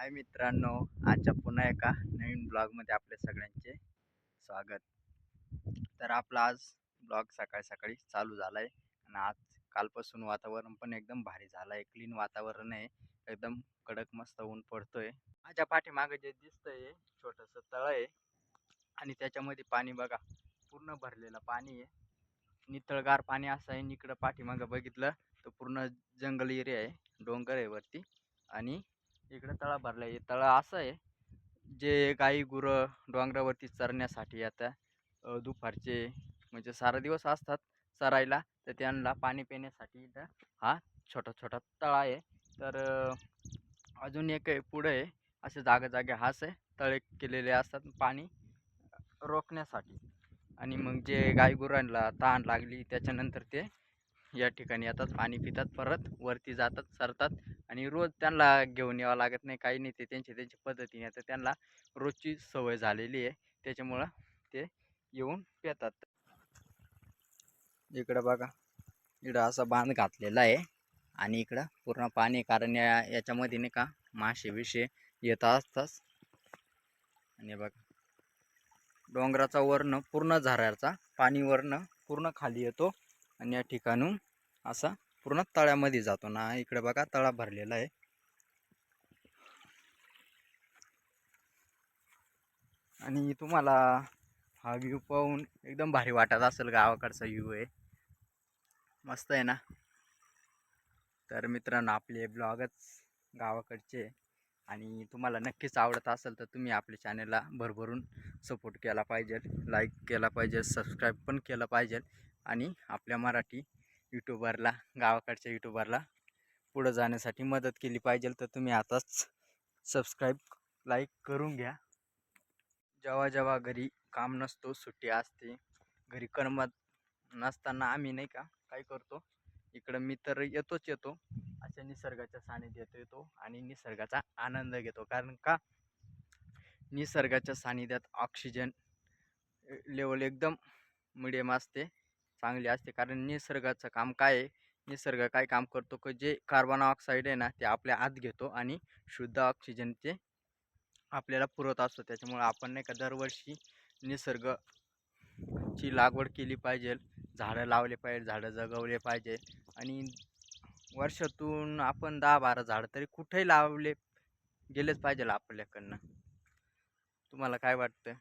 हाय मित्रांनो आजच्या पुन्हा एका नवीन ब्लॉगमध्ये आपल्या सगळ्यांचे स्वागत. तर आपला आज ब्लॉग सकाळी सकाळी चालू झाला आहे आणि आज कालपासून वातावरण पण एकदम भारी झालं आहे क्लीन वातावरण आहे. एकदम कडक मस्त ऊन पडतोय. माझ्या पाठीमागं जे दिसतंय छोटंसं तळ आहे आणि त्याच्यामध्ये पाणी बघा पूर्ण भरलेलं पाणी आहे. नितळगार पाणी असं आहे. आणि इकडं पाठीमागं बघितलं तर पूर्ण जंगल एरिया आहे. डोंगर आहे वरती आणि इकडं तळा भरला आहे तळा असं आहे जे गाई गुरं डोंगरावरती चरण्यासाठी येतात दुपारचे म्हणजे सारा दिवस असतात चरायला तर त्यांना पाणी पिण्यासाठी इथं हा छोटा छोटा तळा आहे. तर अजून एक आहे पुढं आहे असे जागा जागे हाच आहे. तळे केलेले असतात पाणी रोखण्यासाठी. आणि मग जे गाई गुरांना तहान लागली त्याच्यानंतर ते या ठिकाणी येतात. पाणी पितात परत वरती जातात सरतात आणि रोज त्यांना घेऊन यावं लागत नाही. काही नाही ते त्यांच्या त्यांच्या पद्धतीने. तर त्यांना रोजची सवय झालेली आहे. त्याच्यामुळं ते येऊन पितात. इकडं बघा. इकडं असा बांध घातलेला आहे आणि इकडं पूर्ण पाणी कारण या याच्यामध्ये नाही का मासे विषे येत असतात. आणि बघा. डोंगराचा वर्ण पूर्ण झऱ्याचा पाणी वर्ण पूर्ण खाली येतो. आणि या ठिकाणून असा पूर्ण तळ्यामध्ये जातो ना. इकडे बघा तळा भरलेला आहे. आणि तुम्हाला हा व्ह्यू पाहून एकदम भारी वाटत असेल गावाकडचा व्ह्यू आहे. मस्त आहे ना. तर मित्रांनो आपले ब्लॉगच गावाकडचे. आणि तुम्हाला नक्कीच आवडत असेल तर तुम्ही आपल्या चॅनलला भरभरून सपोर्ट केला पाहिजे. लाईक केला पाहिजे सबस्क्राईब पण केलं पाहिजे. आणि आपल्या मराठी यूट्यूबरला गावाकडच्या यूट्यूबरला पुढं जाण्यासाठी मदत केली पाहिजे. तर तुम्ही आताच सबस्क्राईब लाईक करून घ्या. जेव्हा जेव्हा घरी काम नसतो सुट्टी असते घरी करमत नसताना आम्ही नाही का काय करतो? इकडं मी तर येतोच येतो. अशा निसर्गाच्या सानिध्यात येतो आणि निसर्गाचा आनंद घेतो. कारण का? निसर्गाच्या सानिध्यात ऑक्सिजन लेवल एकदम मिडियम असते. चांगली असते. कारण निसर्गाचं काम काय आहे? निसर्ग काय काम करतो? की जे कार्बन ऑक्साईड आहे ना ते आपल्या आत घेतो आणि शुद्ध ऑक्सिजन ते आपल्याला पुरवत असतो. त्याच्यामुळे आपण नाही का दरवर्षी निसर्गची लागवड केली पाहिजे. झाडं लावले पाहिजे झाडं जगवले पाहिजे. आणि वर्षातून आपण दहा बारा झाडं तरी कुठेही लावले गेलेच पाहिजे आपल्याकडनं. तुम्हाला काय वाटतं?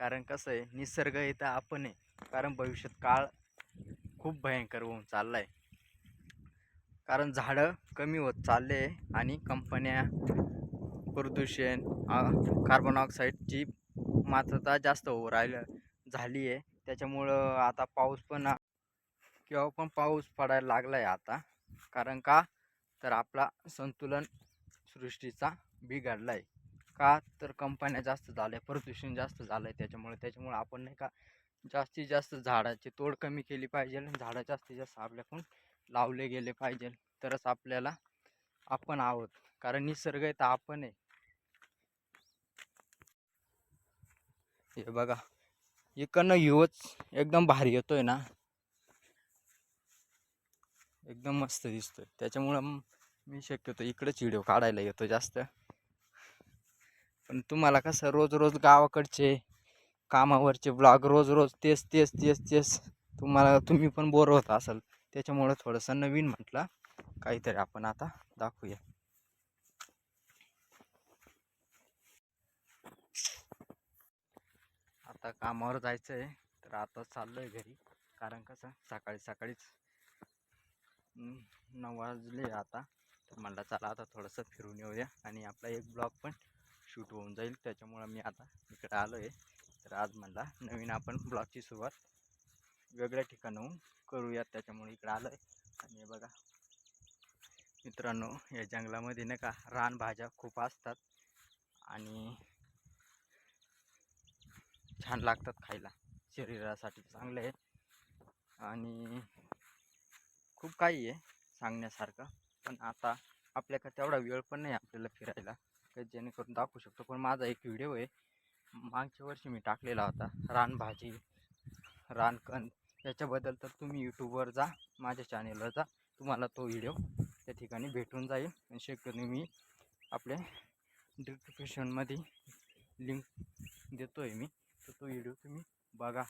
कारण कसं आहे निसर्ग हे तर आपण आहे. कारण भविष्यात काळ खूप भयंकर होऊन चालला आहे कारण झाडं कमी होत चालले आणि कंपन्या प्रदूषण कार्बन ऑक्साईडची मात्रता जास्त होऊ राहिलं झाली आहे. त्याच्यामुळं आता पाऊस पण केव्हा पण पाऊस पडायला लागला आहे आता. कारण का? तर आपला संतुलन सृष्टीचा बिघडला आहे का तर कंपन्या जास्त झाल्या प्रदूषण जास्त झालं आहे त्याच्यामुळे त्याच्यामुळे आपण नाही का जास्तीत जास्त झाडाची तोड कमी केली पाहिजे आणि झाडं जास्तीत जास्त आपल्याकडून लावले गेले पाहिजे. तरच आपल्याला आपण आहोत कारण निसर्ग आहे तर आपण आहे. हे बघा इकडनं युवच एकदम भारी येतोय ना. एकदम मस्त दिसतोय. त्याच्यामुळं मी शक्यतो इकडेच व्हिडिओ काढायला येतो जास्त. पण तुम्हाला कसं रोज रोज गावाकडचे कामावरचे ब्लॉग रोज रोज तेच तेच तेच तेच तुम्हाला तुम्ही पण बोर होत असाल. त्याच्यामुळं थोडंसं नवीन म्हटलं. काहीतरी आपण आता दाखवूया. आता कामावर जायचं आहे तर आता चाललो आहे घरी. कारण कसं सकाळी सकाळीच नऊ वाजले आता. तर म्हणलं चला आता थोडंसं फिरून येऊया. आणि आपला एक ब्लॉग पण शूट होऊन जाईल. त्याच्यामुळं मी आता इकडे आलो आहे तर आज म्हणला नवीन आपण ब्लॉगची सुरुवात वेगळ्या ठिकाणाहून करूयात. त्याच्यामुळे इकडे आलो आहे आणि बघा मित्रांनो या जंगलामध्ये नाही का रानभाज्या खूप असतात. आणि छान लागतात खायला. शरीरासाठी चांगले आहे आणि खूप काही आहे सांगण्यासारखं. पण आता आपल्याकडे तेवढा वेळ पण नाही आपल्याला फिरायला. की जेणेकरून दाखवू शकतो. पण माझा एक व्हिडिओ आहे. मागच्या वर्षी मी टाकलेला होता. रानभाजी रानकण याच्याबद्दल तर तुम्ही यूट्यूबवर जा माझ्या चॅनेलवर जा. तुम्हाला तो व्हिडिओ त्या ठिकाणी भेटून जाईल. आणि शक्यतो मी आपले डिस्क्रिप्शनमध्ये लिंक देतो आहे मी. तर तो व्हिडिओ तुम्ही बघा.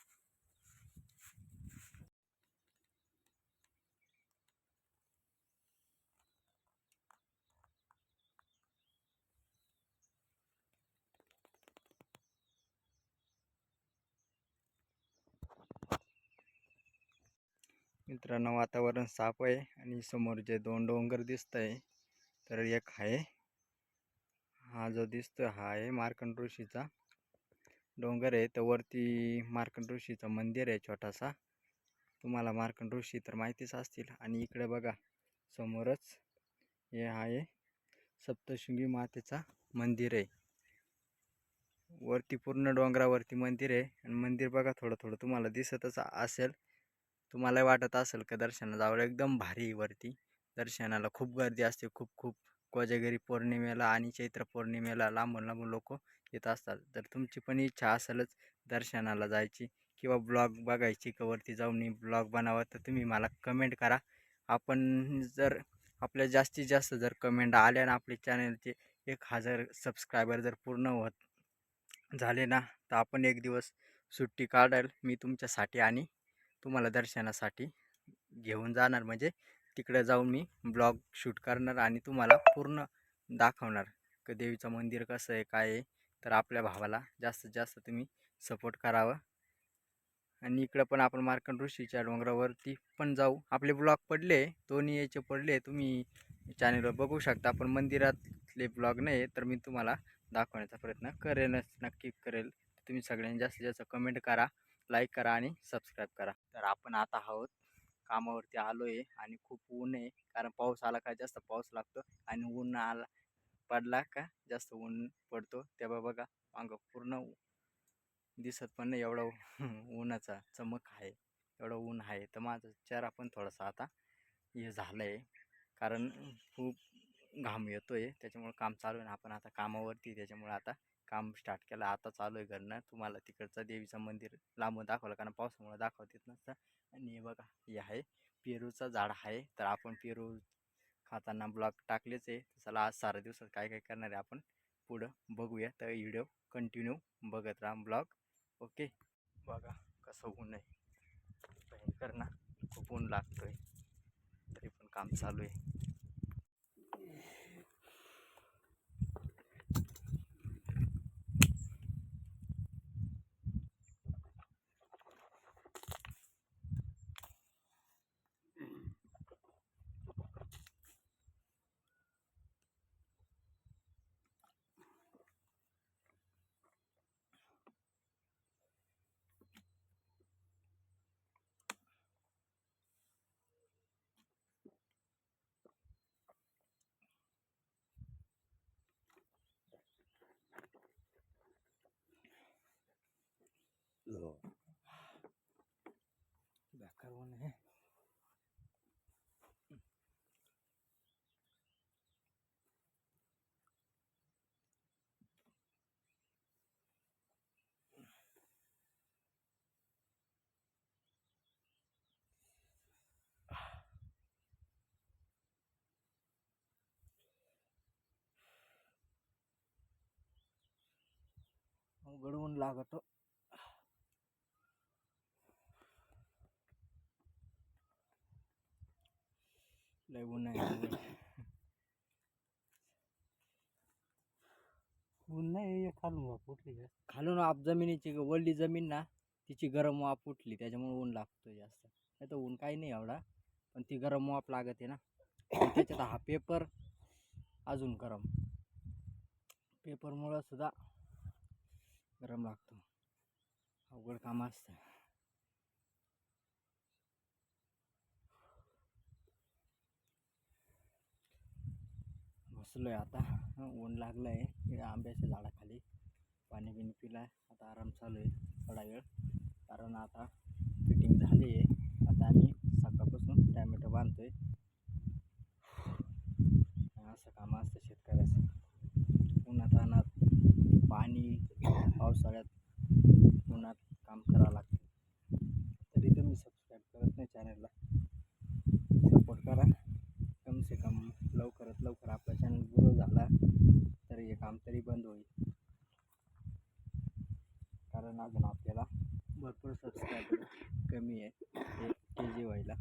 मित्रांनो वातावरण साफ आहे आणि समोर जे दोन डोंगर दिसत आहे तर एक आहे. हा जो दिसतो हा आहे मार्कंड ऋषीचा डोंगर आहे. तर वरती मार्कंड ऋषीचं मंदिर आहे छोटासा. तुम्हाला मार्कंड ऋषी तर माहितीच असतील. आणि इकडे बघा समोरच हे आहे सप्तशृंगी मातेचा मंदिर आहे. वरती पूर्ण डोंगरावरती मंदिर आहे. आणि मंदिर बघा थोडं थोडं तुम्हाला दिसतच असेल. तुम्हाला वाटत असेल का दर्शनाला जावं एकदम भारी वरती. दर्शनाला खूप गर्दी असते खूप खूप. कोजागिरी पौर्णिमेला आणि चैत्र पौर्णिमेला लांबून लांबून लोक येत असतात. तर तुमची पण इच्छा असेलच दर्शनाला जायची किंवा ब्लॉग बघायची का वरती जाऊन ब्लॉग बनावा तर तुम्ही मला कमेंट करा. आपण जर आपल्या जास्तीत जास्त जर कमेंट आल्या ना आपले चॅनलचे एक हजार सबस्क्रायबर जर पूर्ण होत झाले ना तर आपण एक दिवस सुट्टी काढाल मी तुमच्यासाठी आणि तुम्हाला दर्शनासाठी घेऊन जाणार. म्हणजे तिकडं जाऊन मी ब्लॉग शूट करणार आणि तुम्हाला पूर्ण दाखवणार क देवीचं मंदिर कसं आहे काय आहे. तर आपल्या भावाला जास्तीत जास्त तुम्ही सपोर्ट करावं. आणि इकडं पण आपण मार्कंड ऋषीच्या डोंगरावरती पण जाऊ. आपले ब्लॉग पडले दोन्ही याचे पडले तुम्ही चॅनलवर बघू शकता. पण मंदिरातले ब्लॉग नाही तर मी तुम्हाला दाखवण्याचा प्रयत्न करेनच नक्की करेल. तुम्ही सगळ्यांनी जास्तीत जास्त कमेंट करा. लाईक करा आणि सबस्क्राईब करा. तर आपण आता आहोत. कामावरती आलो आहे आणि खूप ऊन आहे. कारण पाऊस आला का जास्त पाऊस लागतो आणि ऊन आला पडला का जास्त ऊन पडतो. तेव्हा बघा अंग पूर्ण दिसत पण नाही एवढा ऊनाचा चमक आहे. एवढं ऊन आहे. तर माझा चेहरा पण थोडासा आता हे झालं आहे कारण खूप घाम येतो आहे त्याच्यामुळं काम चालू आहे ना आपण आता कामावरती त्याच्यामुळं आता काम स्टार्ट केलं. आता चालू आहे घरनं. तुम्हाला तिकडचं देवीचं मंदिर लांबून दाखवलं कारण पावसामुळे दाखवत येत नसतं आणि हे बघा हे आहे. पेरूचं झाड आहे. तर आपण पेरू खाताना ब्लॉग टाकलेच आहे. चला आज सारा दिवसात काय काय करणार आहे आपण? पुढं बघूया. तर व्हिडिओ कंटिन्यू बघत राहा ब्लॉग ओके बघा कसं ऊन आहे. भयंकर ना. खूप ऊन लागतो आहे तरी पण काम चालू आहे. हो. बेकार Bakar आहे. अवघड लागतो. लय ऊन आहे ऊन नाही खालून वाफ उठली का खालून आप जमिनीची वल्ली जमीन ना तिची गरम वाफ उठली त्याच्यामुळे ऊन लागतो जास्त. नाही तर ऊन काही नाही एवढा पण ती गरम वाफ लागते ना. त्याच्यात हा पेपर अजून गरम. पेपरमुळं सुद्धा गरम लागतो. अवघड काम असतं. बसलोय आता. ऊन लागलं आहे आंब्याच्या झाडाखाली पाणी बिणी पिलाय. आता आराम चालू आहे थोडा वेळ. कारण आता फिटिंग झाली आहे आता आम्ही सकाळपासून टॅमॅटो आहे असं काम असतं शेतकऱ्याचं. उन्हात अनात पाणी पावसाळ्यात उन्हात काम करावं लागतं. तरी तुम्ही सबस्क्राईब करत नाही चॅनलला सपोर्ट करा कम से कम लवकरात लवकर आपला चॅनल ग्रो झाला तर हे काम तरी बंद होईल. कारण अजून आपल्याला भरपूर सबस्क्रायबर कमी आहे के जी व्हायला.